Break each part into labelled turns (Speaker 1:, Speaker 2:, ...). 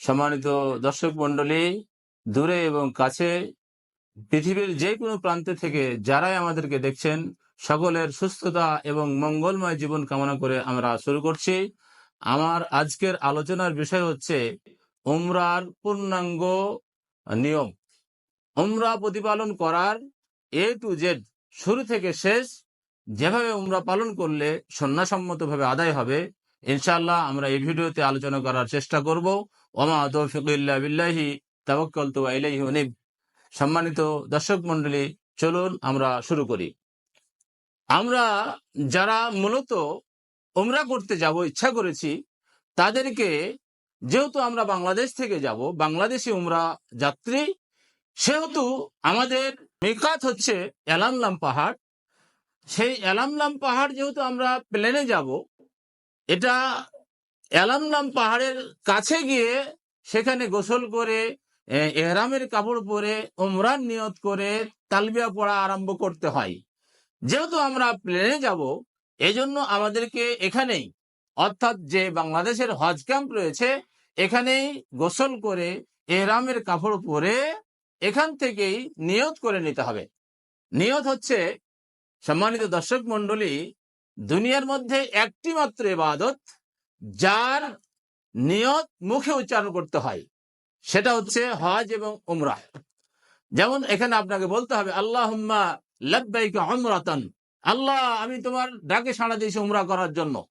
Speaker 1: সম্মানিত দর্শক মন্ডলী দূরে এবং কাছে, পৃথিবীর যে কোনো প্রান্ত থেকে যারাই আমাদেরকে দেখছেন, সকলের সুস্থতা এবং মঙ্গলময় জীবন কামনা করে আমরা শুরু করছি। আমার আজকের আলোচনার বিষয় হচ্ছে উমরার পূর্ণাঙ্গ নিয়ম। উমরা প্রতিপালন করার এ টু জেড শুরু থেকে শেষ, যেভাবে উমরা পালন করলে সন্ন্যাসম্মতভাবে আদায় হবে ইনশাআল্লাহ আমরা এই ভিডিওতে আলোচনা করার চেষ্টা করব। ওমা তৌফিকুল্লাহ বিল্লাহি, তাওয়াক্কালতু ইলাইহি উনিব সম্মানিত দর্শক মণ্ডলী, চলুন আমরা শুরু করি। আমরা যারা মূলত ওমরা করতে যাব, ইচ্ছা করেছি, তাদেরকে যেহেতু আমরা বাংলাদেশ থেকে যাব, বাংলাদেশি উমরা যাত্রী, সেহেতু আমাদের মেকাত হচ্ছে এলামলাম পাহাড়। সেই এলামলাম পাহাড় যেহেতু আমরা প্লেনে যাব এটা এলামলাম পাহাড়ের কাছে গিয়ে সেখানে গোসল করে এহরামের কাপড় পরে উমরান নিয়ত করে তালবিয়া পড়া আরম্ভ করতে হয়। যেহেতু আমরা প্লেনে যাব, এজন্য আমাদেরকে এখানেই, অর্থাৎ যে বাংলাদেশের হজ ক্যাম্প রয়েছে, এখানেই গোসল করে, এহরামের কাপড় পরে এখান থেকেই নিয়ত করে নিতে হবে। নিয়ত হচ্ছে, সম্মানিত দর্শক মন্ডলী দুনিয়ার মধ্যে একটি মাত্র ইবাদত, যার নিয়ত মুখে উচ্চারণ করতে হয়। সেটা হচ্ছে হজ এবং উমরা। যেমন এখানে আপনাকে বলতে হবে আল্লাহ লাব্বাইকা উমরাতান। আল্লাহ, আমি তোমার ডাকে সাড়া দিয়েছি উমরা করার জন্য।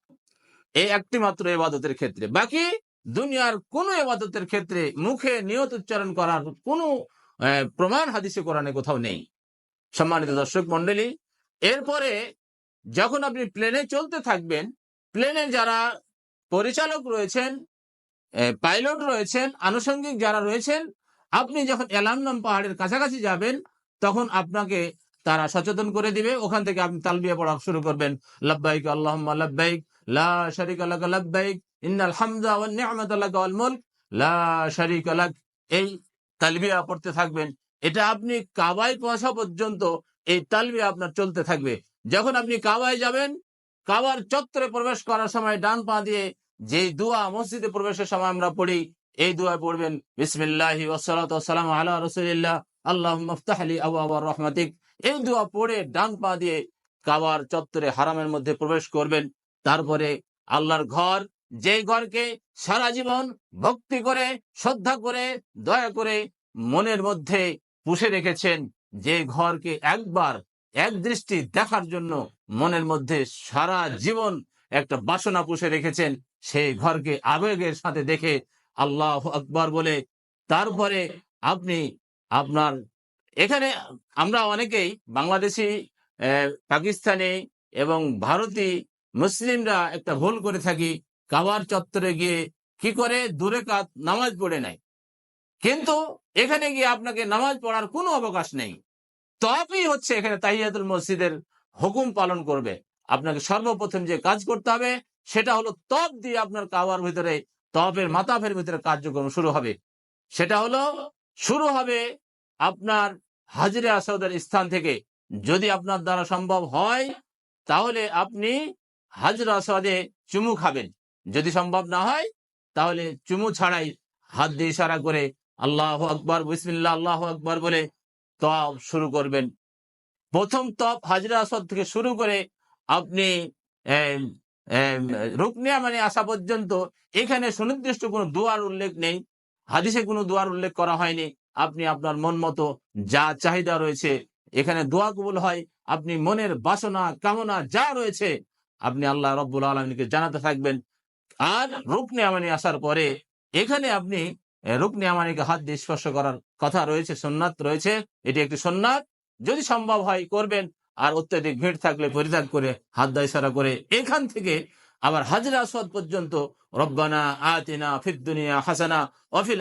Speaker 1: এই একটি মাত্র এবাদতের ক্ষেত্রে। বাকি দুনিয়ার কোন এবাদতের ক্ষেত্রে মুখে নিয়ত উচ্চারণ করার কোনো প্রমাণ হাদিসে কোরআনে কোথাও নেই। সম্মানিত দর্শক মন্ডলী এরপরে যখন আপনি প্লেনে চলতে থাকবেন প্লেনে যারা পরিচালক রয়েছেন পাইলট রয়েছেন, আনুষঙ্গিক যারা রয়েছেন, আপনি যখন এলামনাম পাহাড়ের কাছাকাছি যাবেন, তখন আপনাকে তারা সচেতন করে দিবে। ওখান থেকে আপনি তালবিয়া পড়া শুরু করবেন। লাব্বাইক আল্লাহুম্মা লাব্বাইক, লা লাব্বাইক, ইন্নাল হামদা ওয়ান লাকা ওয়াল লা এই তালবিয়া পড়তে থাকবেন। এটা আপনি কাবায় পৌঁছা পর্যন্ত এই তালবিয়া আপনার চলতে থাকবে। যখন আপনি কাবায় যাবেন, কাবার চত্বরে প্রবেশ করার সময় ডান পা দিয়ে যে দোয়া মসজিদে প্রবেশের সময় আমরা পড়ি, এই দোয়া পড়বেন, বিসমিল্লাহি রাসূলিল্লাহ, আল্লাহুম্মা ইফতাহলি আবওয়াবা রাহমাতিক। এই দোয়া পড়ে ডান পা দিয়ে কাবার চত্বরে হারামের মধ্যে প্রবেশ করবেন। তারপরে আল্লাহর ঘর যে ঘরকে সারা জীবন ভক্তি করে, শ্রদ্ধা করে, দয়া করে মনের মধ্যে পুষে রেখেছেন, যে ঘরকে একবার এক দৃষ্টি দেখার জন্য মনের মধ্যে সারা জীবন একটা বাসনা পুষে রেখেছেন, সেই ঘরকে আবেগের সাথে দেখে আল্লাহ আকবার বলে, তারপরে আপনি আপনার এখানে আমরা অনেকেই বাংলাদেশি পাকিস্তানি এবং ভারতী মুসলিমরা একটা ভুল করে থাকি, কাবার চত্বরে গিয়ে কি করে দূরে কাত নামাজ পড়ে নেয়। কিন্তু এখানে গিয়ে আপনাকে নামাজ পড়ার কোনো অবকাশ নেই। তপই হচ্ছে এখানে তাহিয়াতুল মসজিদের হুকুম পালন করবে। আপনাকে সর্বপ্রথম যে কাজ করতে হবে, সেটা হলো তপ দিয়ে আপনার কাবার ভিতরে তপের মাতাফের ভিতরে কার্যক্রম শুরু হবে। সেটা হলো, শুরু হবে আপনার হাজিরে আসাদের স্থান থেকে। যদি আপনার দ্বারা সম্ভব হয়, তাহলে আপনি হাজর আসাদে চুমু খাবেন। যদি সম্ভব না হয়, তাহলে চুমু ছাড়াই হাত দিয়ে ইশারা করে আল্লাহ আকবর, বিসমিল্লাহ, আল্লাহ আকবর বলে তপ শুরু করবেন। প্রথম তপ হাজরা আসাদ থেকে শুরু করে আপনি রুকনিয়া মানে আসা পর্যন্ত এখানে সুনির্দিষ্ট কোনো দুয়ার উল্লেখ নেই। হাদিসে কোনো দুয়ার উল্লেখ করা হয়নি। আপনি আপনার মন মতো যা চাহিদা রয়েছে এখানে দোয়া কবুল হয়। আপনি মনের বাসনা, কামনা যা রয়েছে আপনি আল্লাহ রব্বুল আলমীকে জানাতে থাকবেন। আর রুকনে আমানি আসার পরে এখানে আপনি রুকনে আমানিকে হাত দিয়ে স্পর্শ করার কথা রয়েছে, সোননাথ রয়েছে। এটি একটি সোননাথ। যদি সম্ভব হয় করবেন, আর অত্যাধিক ভিড় থাকলে পরিত্যাগ করে হাত দা ইশারা করে এখান থেকে আবার হাজরা আসওয়াদ পর্যন্ত। রব্বানা আতিনা ফিদ দুনিয়া হাসানা অফিল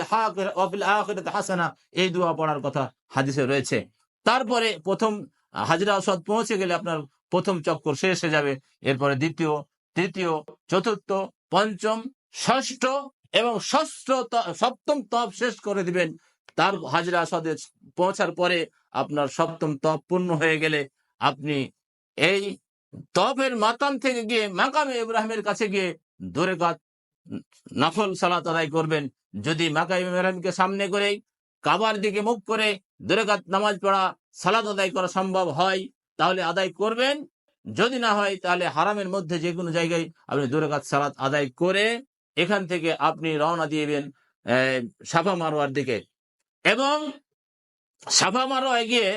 Speaker 1: অফিল আখিরাত হাসানা। এই দোয়া পড়ার কথা হাদিসে রয়েছে। তারপরে প্রথম হাজরা আসওয়াদ পৌঁছে গেলে আপনার প্রথম চক্কর শেষ হয়ে যাবে। এরপরে দ্বিতীয়, তৃতীয়, চতুর্থ, পঞ্চম, ষষ্ঠ এবং ষষ্ঠ সপ্তম তপ শেষ করে দিবেন। তার হাজরা আসওয়াদে পৌঁছার পরে আপনার সপ্তম তপ পূর্ণ হয়ে গেলে আপনি এই তপের মাকাম থেকে গিয়ে, মাকামে ইব্রাহিমের কাছে গিয়ে দূরে কাত নফল সালাত আদায় করবেন। যদি মাকাই মেহরামকে সামনে করে কাবার দিকে মুখ করে দুরেকাত নামাজ পড়া সালাদ আদায় করা সম্ভব হয়, তাহলে আদায় করবেন। যদি না হয়, তাহলে হারামের মধ্যে যে কোনো জায়গায় আপনি দুরেকাত সালাদ আদায় করে এখান থেকে আপনি রওনা দিয়েবেন সাফা মারোয়ার দিকে। এবং সাফা মারোয়ায় গিয়ে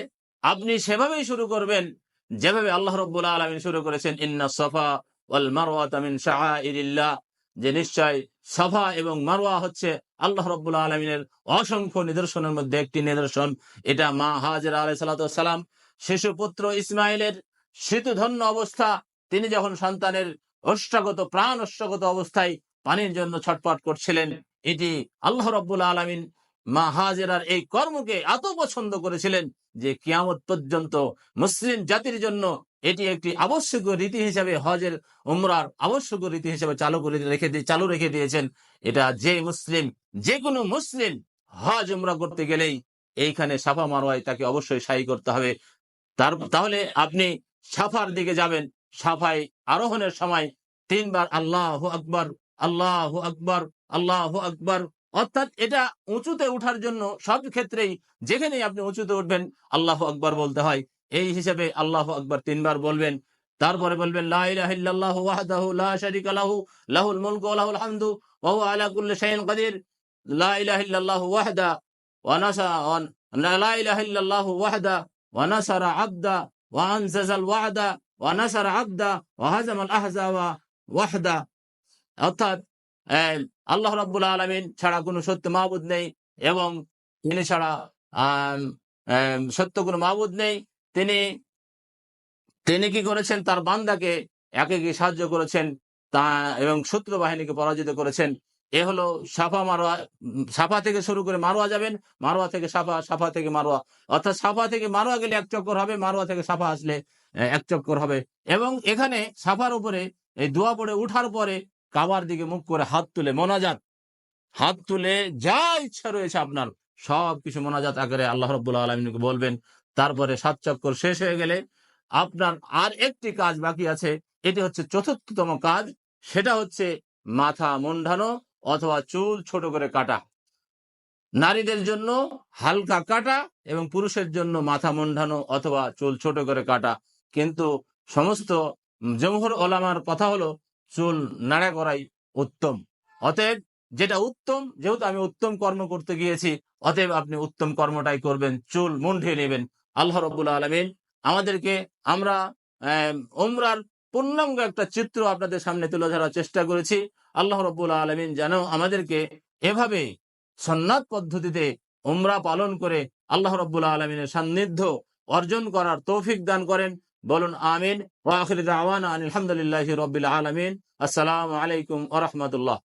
Speaker 1: আপনি সেভাবেই শুরু করবেন, যেভাবে আল্লাহ রব্বুল আলমিন শুরু করেছেন, ইন্না সফা ওয়াল মারওয়াতা মিন শাআইরিল্লাহ যে নিশ্চয় সফা এবং মারওয়া হচ্ছে আল্লাহ রব্বুল আলমিনের অসংখ্য নিদর্শনের মধ্যে একটি নিদর্শন। এটা মা হাজরা আলাই সালাম, শিশু পুত্র ইসমাইলের শীতধন্য অবস্থা। তিনি যখন সন্তানের অষ্টাগত, প্রাণ অষ্টাগত অবস্থায় পানির জন্য ছটপট করছিলেন। এটি আল্লাহ রব্বুল আলমিন মা হাজেরার এই কর্মকে এত পছন্দ করেছিলেন যে কিয়ামত পর্যন্ত মুসলিম জাতির জন্য এটি একটি আবশ্যক রীতি হিসাবে হজের উমরার আবশ্যক রীতি হিসাবে চালু করে রেখে দিয়ে, চালু রেখে দিয়েছেন। এটা যে মুসলিম, যে কোনো মুসলিম হজ উমরা করতে গেলেই এইখানে সাফা মারোয়ায় তাকে অবশ্যই সাই করতে হবে। তার, তাহলে আপনি সাফার দিকে যাবেন। সাফাই আরোহণের সময় তিনবার আল্লাহ আকবর আল্লাহ আকবর আল্লাহ আকবর। অর্থাৎ এটা উঁচুতে উঠার জন্য সব ক্ষেত্রেই যেখানেই আপনি উঁচুতে উঠবেন, আল্লাহ আকবর বলতে হয়। এই হিসেবে আল্লাহ আকবর তিনবার বলবেন। তারপরে বলবেন লাহু, লাহুল মুলকু লাহুল হামদু, ওয়া হুয়া আলা কুল্লি শাইইন কাদির। লা ইলাহা ইল্লাল্লাহু ওয়াহদা ওয়া নাসা লা ইলাহা ইল্লাল্লাহু ওয়াহদা ওয়া নাসারা আবদা ওয়া আনজাজাল ওয়াদা ওয়া নাসারা আবদা ওয়া হাজামাল আহজাবা ওয়াহদা। অর্থাৎ আল্লাহ রাব্বুল আলামিন ছাড়া কোনো সত্য মাহবুদ নেই এবং তিনি ছাড়া সত্য কোনো মাহবুদ নেই। তিনি তিনি কি করেছেন? তার বান্দাকে একে কি সাহায্য করেছেন, তা, এবং শত্রু বাহিনীকে পরাজিত করেছেন। এ হলো সাফা মারোয়া, সাফা থেকে শুরু করে মারোয়া যাবেন, মারোয়া থেকে সাফা সাফা থেকে মারোয়া। অর্থাৎ সাফা থেকে মারোয়া গেলে এক চক্কর হবে, মারোয়া থেকে সাফা আসলে এক চক্কর হবে। এবং এখানে সাফার উপরে, এই দোয়া পড়ে উঠার পরে কাবার দিকে মুখ করে হাত তুলে মোনাজাত। হাত তুলে যা ইচ্ছা রয়েছে আপনার, সব কিছু মোনাজাত আকারে আল্লাহ রব্বুল আলমিনকে বলবেন। তারপরে সাত চক্কর শেষ হয়ে গেলে আপনার আর একটি কাজ বাকি আছে, এটি হচ্ছে চতুর্থতম কাজ, সেটা হচ্ছে মাথা মুন্ডানো অথবা চুল ছোট করে কাটা। নারীদের জন্য হালকা কাটা এবং পুরুষের জন্য মাথা মুন্ডানো অথবা চুল ছোট করে কাটা। কিন্তু সমস্ত জমহর ওলামার কথা হলো চুল নাড়া করাই উত্তম। অতএব যেটা উত্তম যেহেতু আমি উত্তম কর্ম করতে গিয়েছি অতএব আপনি উত্তম কর্মটাই করবেন চুল মুন্ডে নেবেন। আল্লাহ রব্বুল আলমিন আমাদেরকে আমরা আহ, উমরার পূর্ণাঙ্গ একটা চিত্র আপনাদের সামনে তুলে ধরার চেষ্টা করেছি। আল্লাহ রব্বুল আলমিন যেন আমাদেরকে এভাবে সন্ন্যাত পদ্ধতিতে উমরা পালন করে আল্লাহ রব্বুল আলমিনের সান্নিধ্য অর্জন করার তৌফিক দান করেন। বলুন আমিন ওয়া আখির দাওয়ানা আনিল হামদুলিল্লাহি আলামিন। আসসালামু আলাইকুম ওয়া রাহমাতুল্লাহ।